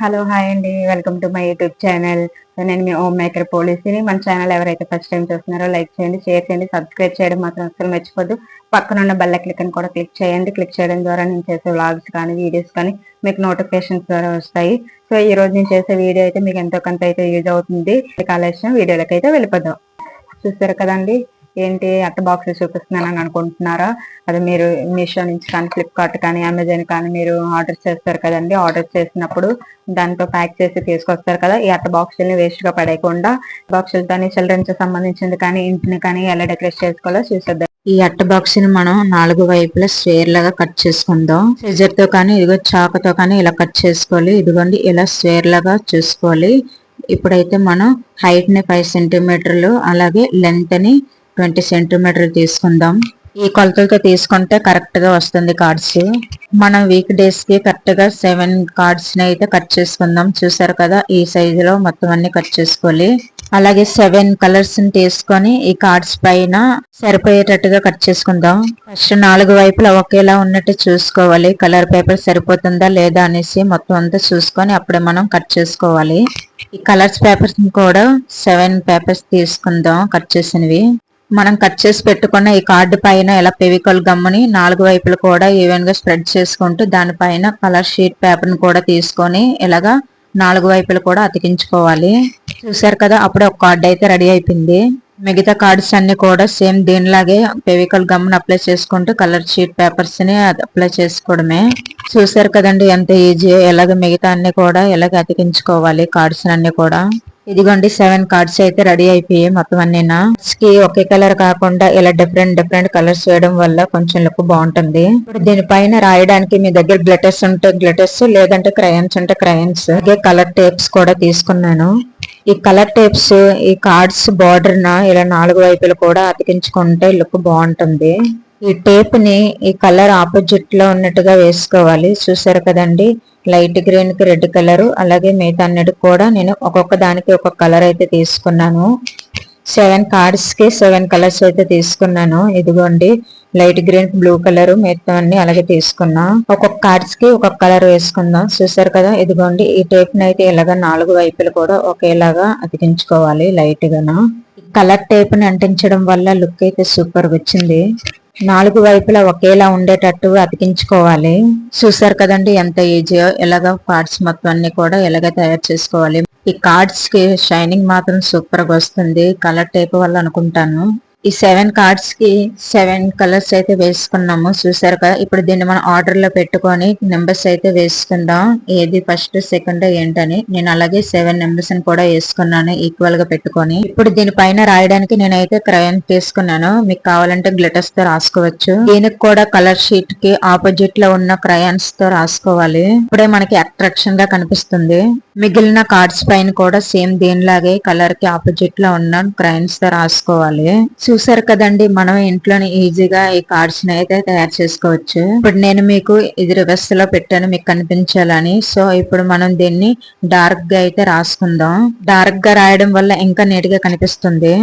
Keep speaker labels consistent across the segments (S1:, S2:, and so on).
S1: Hello hi అండి. Welcome to my YouTube channel. నేను మీ హోమ్ మేకర్ పోలీసుని. మన ఛానల్ ఎవరైతే ఫస్ట్ టైం చూస్తున్నారో లైక్ చేయండి షేర్ చేయండి సబ్స్క్రైబ్ చేయడం మాత్రం అసలు మర్చిపోద్దు. పక్కన ఉన్న బెల్ క్లిక్ కూడా క్లిక్ చేయండి. క్లిక్ చేయడం ద్వారా నేను చేసే వ్లాగ్స్ కానీ వీడియోస్ కానీ మీకు నోటిఫికేషన్స్ ద్వారా వస్తాయి. సో ఈ రోజు నేను చేసే వీడియో అయితే మీకు ఎంతో కొంత అయితే యూజ్ అవుతుంది. కాలేజ్ వీడియోలకి అయితే వెళ్ళిపోదాం. చూస్తారు కదండి? ఏంటి అట్ట బాక్సెస్ అని అనుకుంటున్నారా? అది మీరు మీషో నుంచి కానీ ఫ్లిప్కార్ట్ కానీ అమెజాన్ కానీ మీరు ఆర్డర్ చేస్తారు కదండి. ఆర్డర్ చేసినప్పుడు దాంతో ప్యాక్ చేసి తీసుకొస్తారు కదా. ఈ అట్ట బాక్సుల్ని వేస్ట్గా పడేయకుండా కానీ చిల్డ్రన్స్ సంబంధించింది కానీ ఇంటిని కానీ ఎలా డెకరేట్ చేసుకోవాలో చూసేద్దాం. ఈ అట్ట బాక్స్ని మనం నాలుగు వైపులా స్వేర్ లాగా కట్ చేసుకుందాం. సిజర్తో కానీ ఇదిగో చాకతో కానీ ఇలా కట్ చేసుకోవాలి. ఇదిగోండి ఇలా స్వేర్ లాగా చూసుకోవాలి. ఇప్పుడైతే మనం హైట్ని ఫైవ్ సెంటీమీటర్లు అలాగే లెంత్ని ట్వంటీ సెంటీమీటర్ తీసుకుందాం. ఈ కొలతలతో తీసుకుంటే కరెక్ట్గా వస్తుంది కార్డ్స్ మనం వీక్ డేస్కి కరెక్ట్గా సెవెన్ కార్డ్స్ని అయితే కట్ చేసుకుందాం. చూసారు కదా ఈ సైజు లో మొత్తం అన్ని కట్ చేసుకోవాలి. అలాగే సెవెన్ కలర్స్ని తీసుకొని ఈ కార్డ్స్ పైన సరిపోయేటట్టుగా కట్ చేసుకుందాం. ఫస్ట్ నాలుగు వైపులా ఒకేలా ఉన్నట్టు చూసుకోవాలి. కలర్ పేపర్ సరిపోతుందా లేదా అనేసి మొత్తం అంతా చూసుకొని అప్పుడే మనం కట్ చేసుకోవాలి. ఈ కలర్స్ పేపర్స్ కూడా సెవెన్ పేపర్స్ తీసుకుందాం కట్ చేసినవి. మనం కట్ చేసి పెట్టుకున్న ఈ కార్డు పైన ఇలా పెవికల్ గమ్ముని నాలుగు వైపులు కూడా ఈవెన్గా స్ప్రెడ్ చేసుకుంటూ దానిపైన కలర్ షీట్ పేపర్ని కూడా తీసుకొని ఇలాగా నాలుగు వైపులు కూడా అతికించుకోవాలి. చూసారు కదా అప్పుడే ఒక కార్డు అయితే రెడీ అయిపోయింది. మిగతా కార్డ్స్ అన్ని కూడా సేమ్ దీనిలాగే ఫెవికల్ గమ్ అప్లై చేసుకుంటూ కలర్ షీట్ పేపర్స్ని అప్లై చేసుకోవడమే. చూసారు కదండి ఎంత ఈజీ ఎలాగ మిగతా అన్ని కూడా ఎలాగ అతికించుకోవాలి కార్డ్స్ అన్ని కూడా. ఇదిగోండి సెవెన్ కార్డ్స్ అయితే రెడీ అయిపోయాయి. మొత్తం అన్ని కి ఒకే కలర్ కాకుండా ఇలా డిఫరెంట్ డిఫరెంట్ కలర్స్ వేయడం వల్ల కొంచెం లుక్ బాగుంటుంది. ఇప్పుడు దీనిపైన రాయడానికి మీ దగ్గర గ్లిటర్స్ ఉంటే గ్లిటర్స్ లేదంటే క్రయన్స్ ఉంటే క్రయన్స్ అలాగే కలర్ టేప్స్ కూడా తీసుకున్నాను. ఈ కలర్ టేప్స్ ఈ కార్డ్స్ బార్డర్ నా ఇలా నాలుగు వైపులు కూడా అతికించుకుంటే లుక్ బాగుంటుంది. ఈ టేప్ని ఈ కలర్ ఆపోజిట్లో ఉన్నట్టుగా వేసుకోవాలి. చూసారు కదండి? లైట్ గ్రీన్కి రెడ్ కలర్ అలాగే మిగతా అన్నిటికి కూడా నేను ఒక్కొక్క దానికి ఒక కలర్ అయితే తీసుకున్నాను. సెవెన్ కార్డ్స్కి సెవెన్ కలర్స్ అయితే తీసుకున్నాను. ఇదిగోండి లైట్ గ్రీన్ బ్లూ కలర్ మిగతా అన్ని అలాగే తీసుకున్నా. ఒక్కొక్క కార్డ్స్కి ఒక్కొక్క కలర్ వేసుకుందాం. చూసారు కదా? ఇదిగోండి ఈ టేప్ని అయితే ఇలాగా నాలుగు వైపులు కూడా ఒకేలాగా అతికించుకోవాలి లైట్గాను. కలర్ టేప్ని అంటించడం వల్ల లుక్ అయితే సూపర్ వచ్చింది. నాలుగు వైపులా ఒకేలా ఉండేటట్టు అతికించుకోవాలి. చూసారు కదండి ఎంత ఈజీయో ఎలాగ కార్డ్స్ మొత్తం అన్ని కూడా ఎలాగ తయారు చేసుకోవాలి. ఈ కార్డ్స్కి షైనింగ్ మాత్రం సూపర్గా వస్తుంది. కలర్ టేప్ వల్ల అనుకుంటాను. ఈ సెవెన్ కార్డ్స్కి సెవెన్ కలర్స్ అయితే వేసుకున్నాము. చూసారు కదా ఇప్పుడు దీన్ని మనం ఆర్డర్లో పెట్టుకొని నెంబర్స్ అయితే వేసుకుందాం. ఏది ఫస్ట్ సెకండ్ ఏంటని. నేను అలాగే సెవెన్ నెంబర్స్ని కూడా వేసుకున్నాను ఈక్వల్గా పెట్టుకొని. ఇప్పుడు దీనిపైన రాయడానికి నేనైతే క్రయన్ తీసుకున్నాను. మీకు కావాలంటే గ్లిటర్స్తో రాసుకోవచ్చు. దీనికి కూడా కలర్ షీట్కి ఆపోజిట్లో ఉన్న క్రయాన్స్తో రాసుకోవాలి. ఇప్పుడే మనకి అట్రాక్షన్గా కనిపిస్తుంది. మిగిలిన కార్డ్స్ పైన కూడా సేమ్ దీనిలాగే కలర్కి ఆపోజిట్లో ఉన్న క్రయన్స్తో రాసుకోవాలి. చూసారు కదండి మనం ఇంట్లోనే ఈజీగా ఈ కార్డ్స్ని అయితే తయారు చేసుకోవచ్చు. ఇప్పుడు నేను మీకు ఇది రివర్స్లో పెట్టాను మీకు కనిపించాలని. సో ఇప్పుడు మనం దీన్ని డార్క్గా అయితే రాసుకుందాం. డార్క్గా రాయడం వల్ల ఇంకా నీట్గా కనిపిస్తుంది.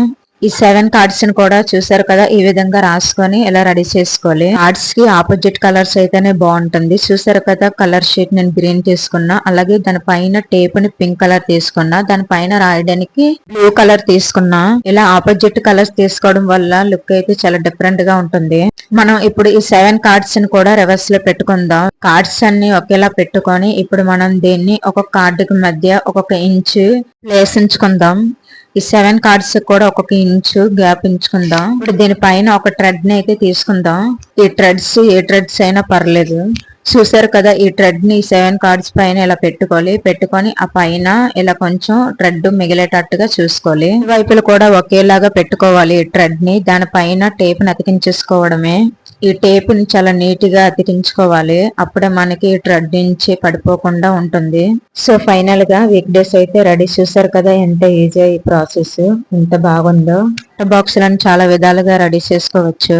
S1: ఈ సెవెన్ కార్డ్స్ని కూడా చూసారు కదా ఈ విధంగా రాసుకొని ఇలా రెడీ చేసుకోవాలి. కార్డ్స్కి ఆపోజిట్ కలర్స్ అయితేనే బాగుంటుంది. చూసారు కదా కలర్ షీట్ నేను గ్రీన్ తీసుకున్నా అలాగే దాని పైన టేప్ని పింక్ కలర్ తీసుకున్నా దాని పైన రాయడానికి బ్లూ కలర్ తీసుకున్నా. ఇలా ఆపోజిట్ కలర్స్ తీసుకోవడం వల్ల లుక్ అయితే చాలా డిఫరెంట్గా ఉంటుంది. మనం ఇప్పుడు ఈ సెవెన్ కార్డ్స్ని కూడా రివర్స్లో పెట్టుకుందాం. కార్డ్స్ అన్ని ఒకేలా పెట్టుకొని ఇప్పుడు మనం దీన్ని ఒక కార్డుకి మధ్య ఒక్కొక్క ఇంచు ప్లేస్ ఉంచుకుందాం. ఈ సెవెన్ కార్డ్స్ కూడా ఒక్కొక్క ఇంచు గ్యాప్ ఇంచుకుందాం ఇప్పుడు దీనిపైన ఒక ట్రెడ్ని అయితే తీసుకుందాం. ఈ ట్రెడ్స్ ఏ ట్రెడ్స్ అయినా పర్లేదు. చూసారు కదా ఈ ట్రెడ్ని సెవెన్ కార్డ్స్ పైన ఇలా పెట్టుకోవాలి. పెట్టుకొని ఆ పైన ఇలా కొంచెం ట్రెడ్ మిగిలేటట్టుగా చూసుకోవాలి. వైపులు కూడా ఒకేలాగా పెట్టుకోవాలి ఈ ట్రెడ్ని. దానిపైన టేప్ని అతికించేసుకోవడమే ఈ టేప్ని చాలా నీట్గా అతికించుకోవాలి. అప్పుడే మనకి ట్రెడ్ నుంచి పడిపోకుండా ఉంటుంది. సో ఫైనల్గా వీక్ డేస్ అయితే రెడీ. చూసారు కదా ఎంత ఈజీ ఈ ప్రాసెస్. ఎంత బాగుందో. బాక్స్లను చాలా విధాలుగా రెడీ చేసుకోవచ్చు.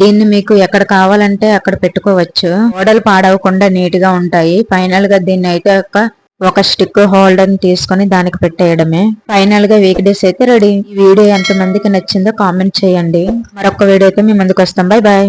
S1: దీన్ని మీకు ఎక్కడ కావాలంటే అక్కడ పెట్టుకోవచ్చు. మోడల్ పాడవకుండా నీట్గా ఉంటాయి. ఫైనల్గా దీన్ని అయితే ఒక ఒక స్టిక్ హోల్డర్ తీసుకొని దానికి పెట్టేయడమే. ఫైనల్గా వీక్ డేస్ అయితే రెడీ. ఈ వీడియో ఎంత మందికి నచ్చిందో కామెంట్ చేయండి. మరొక వీడియో అయితే మీ ముందుకు వస్తాం. Bye bye